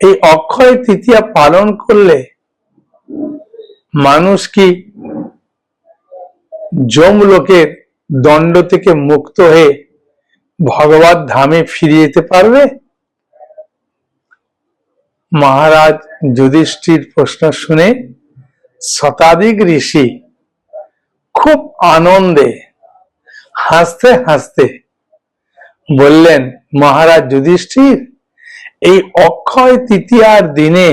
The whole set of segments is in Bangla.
এই অক্ষয় তৃতীয়া পালন করলে মানুষ কি যমলোকের দণ্ড থেকে মুক্ত হয়ে ভগবত ধামে ফিরে যেতে পারবে? মহারাজ যুধিষ্ঠির প্রশ্ন শুনে শতাধিক ঋষি খুব আনন্দে হাসতে হাসতে বললেন, মহারাজ যুধিষ্ঠির এই অক্ষয় তৃতীয়ার দিনে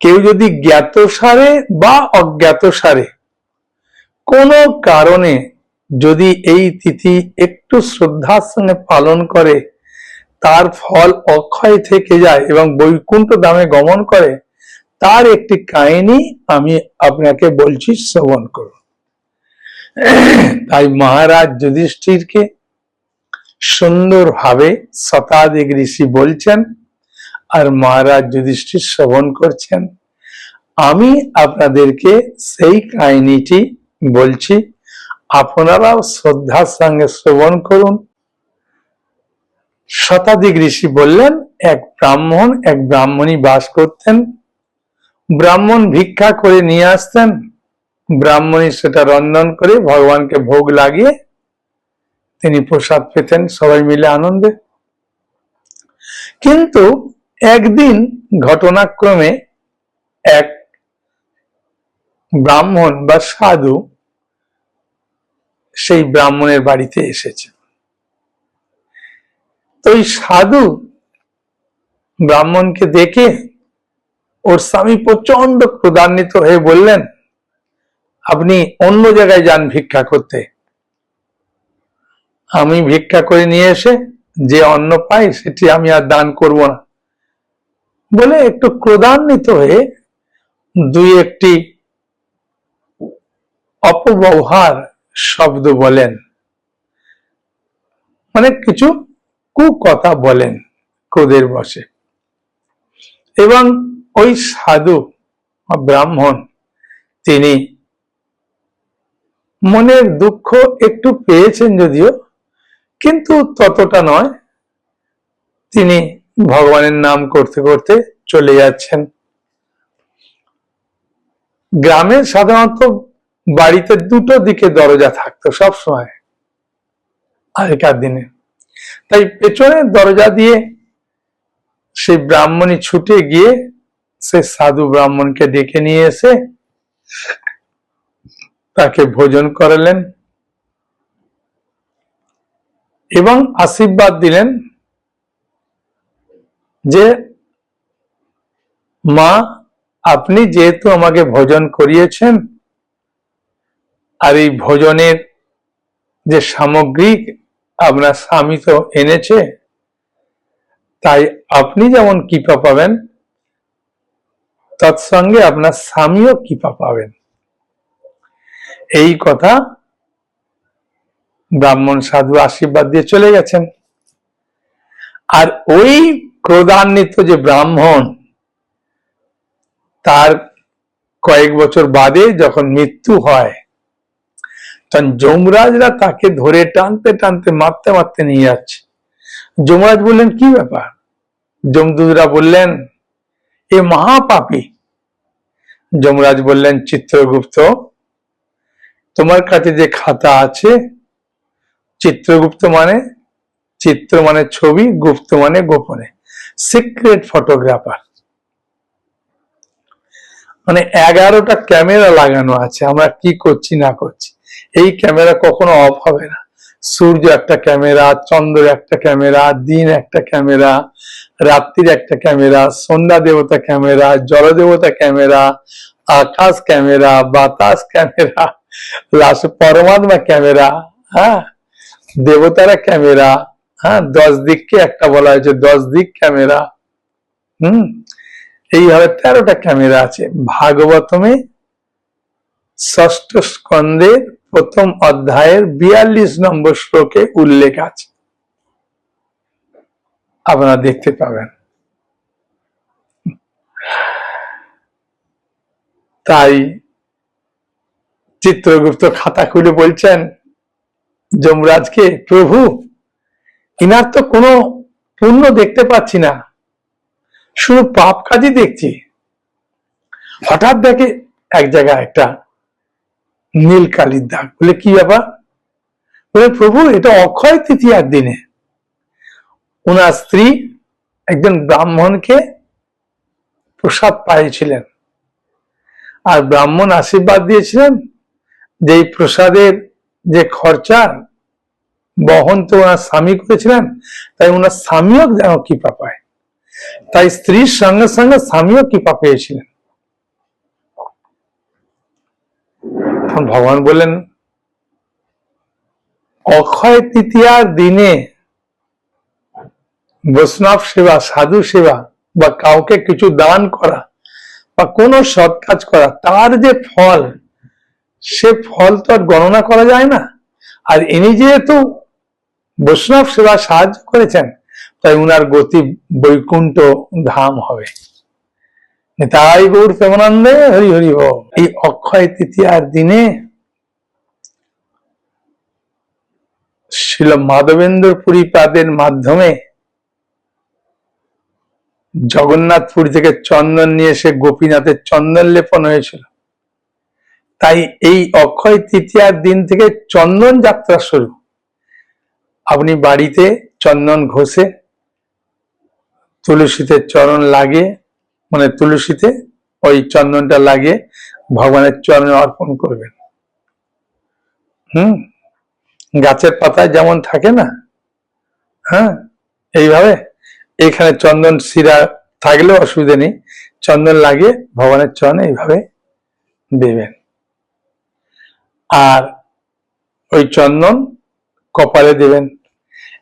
কেউ যদি জ্ঞাত সারে বা অজ্ঞাত সারে কোনো কারণে যদি এই তিথি একটু শ্রদ্ধার সঙ্গে পালন করে, তার ফল অক্ষয় থেকে যায় এবং বৈকুণ্ঠ ধামে গমন করে, তার একটি কাহিনী আমি আপনাকে বলছি, শ্রবণ করুন। তাই মহারাজ যুধিষ্ঠিরকে সুন্দরভাবে শতাধিক ঋষি বলছেন আর মহারাজ যুধিষ্ঠির শ্রবণ করছেন। আমি আপনাদেরকে সেই কাহিনীটি বলছি। আপনারাও শ্রদ্ধার সঙ্গে শ্রবণ করুন। শতাধিক ঋষি বললেন, এক ব্রাহ্মণ, এক ব্রাহ্মণী বাস করতেন। ব্রাহ্মণ ভিক্ষা করে নিয়ে আসতেন। ব্রাহ্মণী সেটা রন্ধন করে ভগবানকে ভোগ লাগিয়ে তিনি প্রসাদ পেতেন সবাই মিলে আনন্দে। কিন্তু একদিন ঘটনাক্রমে এক ব্রাহ্মণ বা সাধু সেই ব্রাহ্মণের বাড়িতে এসেছে। তো ওই সাধু ব্রাহ্মণকে দেখে ওর স্বামী প্রচণ্ড ক্রোধান্বিত হয়ে বললেন, আপনি অন্য জায়গায় যান ভিক্ষা করতে। আমি ভিক্ষা করে নিয়ে এসে যে অন্ন পাই সেটি আমি আর দান করব না। বলে একটু ক্রোধান্বিত হয়ে দুই একটি অপব্যবহার শব্দ বলেন। মানে কিছু কুকথা বলেন ক্রোধের বসে এবং ওই সাধু ব্রাহ্মণ, তিনি মনের দুঃখ একটু পেয়েছেন যদিও, কিন্তু ততটা নয়, তিনি ভগবানের নাম করতে করতে চলে যাচ্ছেন। গ্রামে সাধারণত বাড়িতে দুটো দিকে দরজা থাকতো সব সময়, আগেকার দিনে। তাই পেছনের দরজা দিয়ে সেই ব্রাহ্মণী ছুটে গিয়ে সে সাধু ব্রাহ্মণকে ডেকে নিয়ে এসে তাকে ভোজন করালেন এবং আশীর্বাদ দিলেন যে, মা, আপনি যেহেতু আমাকে ভোজন করিয়েছেন, আর এই ভোজনের যে সামগ্রী আপনার স্বামী তো এনেছে, তাই আপনি যেমন কৃপা পাবেন, তৎসঙ্গে আপনার স্বামীও কৃপা পাবেন। এই কথা ব্রাহ্মণ সাধু আশীর্বাদ দিয়ে চলে গেছেন। আর ওই ক্রোধান্বিত যে ব্রাহ্মণ, তার কয়েক বছর বাদে যখন মৃত্যু হয়, তখন যমরাজরা তাকে ধরে টানতে টানতে, মারতে মারতে নিয়ে যাচ্ছে। যমরাজ বললেন, কি ব্যাপার? যমদূতরা বললেন, এ মহাপাপী। যমরাজ বললেন, চিত্রগুপ্ত, তোমার কাছে যে খাতা আছে, চিত্রগুপ্ত মানে চিত্র মানে ছবি, গুপ্ত মানে গোপনে। Secret photographer. মানে এগারোটা ক্যামেরা লাগানো আছে, আমরা কি করছি, না করছি। এই ক্যামেরা কখনো অফ হবে না। সূর্য একটা ক্যামেরা, চন্দ্র একটা ক্যামেরা, দিন একটা ক্যামেরা, রাত্রির একটা ক্যামেরা, সন্ধ্যা দেবতা ক্যামেরা, জলদেবতা ক্যামেরা, আকাশ ক্যামেরা, বাতাস ক্যামেরা পরমাত্মা ক্যামেরা হ্যাঁ দেবতারা ক্যামেরা হ্যাঁ দশ দিককে একটা বলা হয়েছে, দশ দিক ক্যামেরা। হুম? এইভাবে তেরোটা ক্যামেরা আছে। ভাগবতমে ষষ্ঠ স্কন্ধের প্রথম অধ্যায়ের বিয়াল্লিশ নম্বর শ্লোকে উল্লেখ আছে। আপনারা দেখতে পাবেন। তাই চিত্রগুপ্ত খাতা খুলে বলছেন, যমরাজকে, প্রভু ইনার তো কোনো পুণ্য দেখতে পাচ্ছি না। শুধু পাপ কাজই দেখছি। হঠাৎ দেখে এক জায়গায় একটা নীল কালির দাগ। বলে, কি ব্যাপার? বলে, প্রভু, এটা অক্ষয় তৃতীয়ার দিনে। ওনার স্ত্রী একজন ব্রাহ্মণকে প্রসাদ পাইছিলেন। আর ব্রাহ্মণ আশীর্বাদ দিয়েছিলেন যে প্রসাদের যে খরচা বহন তো ওনার স্বামী করেছিলেন, তাই ওনার স্বামীও যেন কৃপা পায়। তাই স্ত্রীর সঙ্গে সঙ্গে স্বামীও কৃপা পেয়েছিলেন। ভগবান বললেন, অক্ষয় তৃতীয়ার দিনে বৈষ্ণব সেবা, সাধু সেবা বা কাউকে কিছু দান করা বা কোনো সৎ কাজ করা, তার যে ফল, সে ফল তো আর গণনা করা যায় না। আর ইনি যেহেতু বৈষ্ণব সেবা সাহায্য করেছেন, তাই উনার গতি বৈকুণ্ঠ ধাম হবে। তাই গৌর প্রেমানন্দে হরি হরি এই অক্ষয় তৃতীয়ার দিনে শিল মাধবেন্দ্র পুরী পাদের মাধ্যমে জগন্নাথপুর থেকে চন্দন নিয়ে এসে গোপীনাথের চন্দন লেপন হয়েছিল। তাই এই অক্ষয় তৃতীয়ার দিন থেকে চন্দন যাত্রা শুরু। আপনি বাড়িতে চন্দন ঘষে, তুলসীতে চরণ লাগে মানে তুলসীতে ওই চন্দনটা লাগিয়ে ভগবানের চরণে অর্পণ করবেন। হুম? গাছের পাতায় যেমন থাকে না? হ্যাঁ? এইভাবে এখানে চন্দন শিরা থাকলেও অসুবিধা নেই। চন্দন লাগিয়ে ভগবানের চরণে এইভাবে দেবেন। আর ওই চন্দন কপালে দেবেন।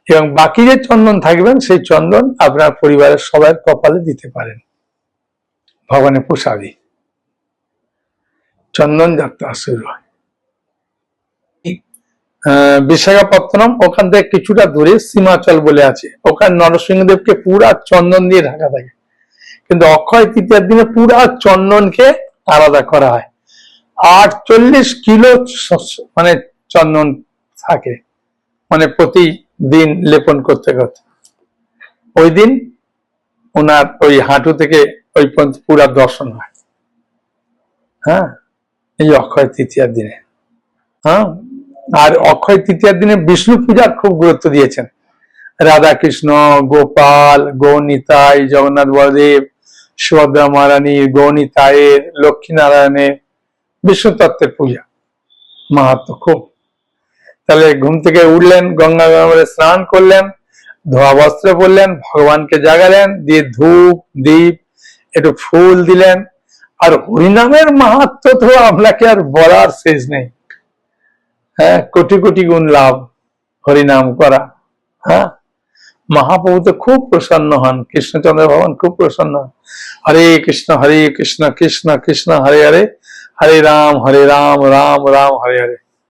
এবং বাকি যে চন্দন থাকবেন, সেই চন্দন আপনার পরিবারের সবার কপালে দিতে পারেন। ভগবানের প্রসাদী চন্দন যাত্রা শুরু হয়। বিশাখাপত্তনম, ওখান থেকে কিছুটা দূরে সীমাচল বলে আছে। ওখানে নরসিংহদেবকে পুরা চন্দন দিয়ে ঢাকা থাকে। কিন্তু অক্ষয় তৃতীয়ার দিনে পুরা চন্দনকে আলাদা করা হয়। আটচল্লিশ কিলো মানে চন্দন থাকে। মানে প্রতিদিন লেপন করতে করতে। ওই দিন ওনার ওই হাঁটু থেকে ওই পর্যন্ত পুরা দর্শন হয়। হ্যাঁ? এই অক্ষয় তৃতীয়ার দিনে। হ্যাঁ? আর অক্ষয় তৃতীয়ার দিনে বিষ্ণু পূজার খুব গুরুত্ব দিয়েছেন। রাধা কৃষ্ণ গোপাল গৌনিতাই জগন্নাথ বলদেব, সুভদ্রা মহারানী গৌনিতায়ের লক্ষ্মী নারায়ণের বিষ্ণু তত্ত্বের পূজা। মাহাত্ম খুব। তাহলে ঘুম থেকে উঠলেন, গঙ্গা গঙ্গায় স্নান করলেন, ধোয়া বস্ত্র পরলেন, ভগবানকে জাগালেন, দিয়ে ধূপ, দীপ, একটু ফুল দিলেন। আর হরিনামের মাহাত্ম তো আপনাকে আর বলার শেষ নেই। হ্যাঁ কোটি কোটি গুণ লাভ হরিনাম করা। হ্যাঁ মহাপ্রভু তো খুব প্রসন্ন হন, কৃষ্ণচন্দ্র ভগবান খুব প্রসন্ন হন। হরে কৃষ্ণ হরে কৃষ্ণ কৃষ্ণ কৃষ্ণ, হরে হরে হরে রাম হরে রাম রাম রাম, হরে হরে।